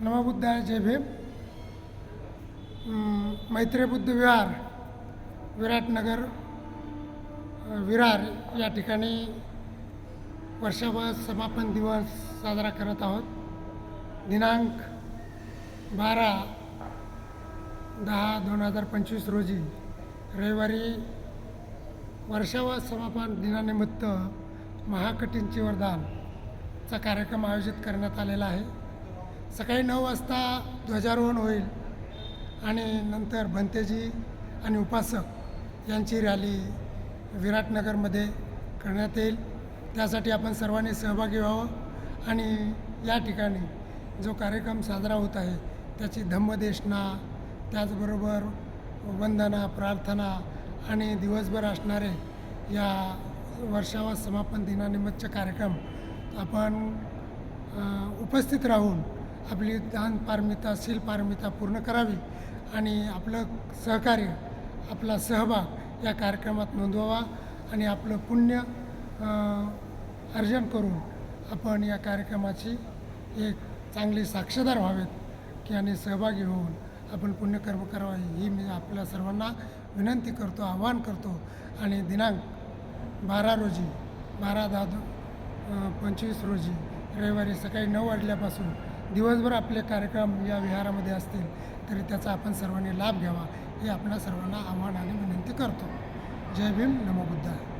नमबुद्धाय जय भीम. अं, मैत्री बुद्ध विहार विराटनगर विरार या ठिकाणी वर्षभर समापन दिवस साजरा करत आहोत. दिनांक बारा दहा दोन हजार पंचवीस रोजी रविवारी वर्षावा समापन दिनानिमित्त महाकटींची वरदानचा कार्यक्रम आयोजित करण्यात आलेला आहे. सकाळी नऊ वाजता ध्वजारोहण होईल. आणि नंतर भंतेजी आणि उपासक यांची रॅली विराटनगरमध्ये करण्यात येईल. त्यासाठी आपण सर्वांनी सहभागी व्हावं. आणि या ठिकाणी जो कार्यक्रम साजरा होत आहे त्याची धम्मदेशना त्याचबरोबर वंदना प्रार्थना आणि दिवसभर असणारे या वर्षावा समापन दिनानिमित्तचे कार्यक्रम आपण उपस्थित राहून आपली दान पारमिता शील पारमिता पूर्ण करावी आणि आपलं सहकार्य आपला सहभाग या कार्यक्रमात नोंदवावा आणि आपलं पुण्य अर्जन करून आपण या कार्यक्रमाची एक चांगली साक्षीदार व्हावेत की आणि सहभागी होऊन आपण पुण्यकर्म करावे ही मी आपल्या सर्वांना विनंती करतो आवाहन करतो. आणि दिनांक बारा रोजी बारा दहा पंचवीस रोजी रविवारी सकाळी नऊ वाजल्यापासून दिवसभर आपले कार्यक्रम या विहारामध्ये असतील तरी त्याचा आपण सर्वांनी लाभ घ्यावा हे आपल्या सर्वांना आव्हान आणि विनंती करतो. जय भीम नमो बुद्धाय.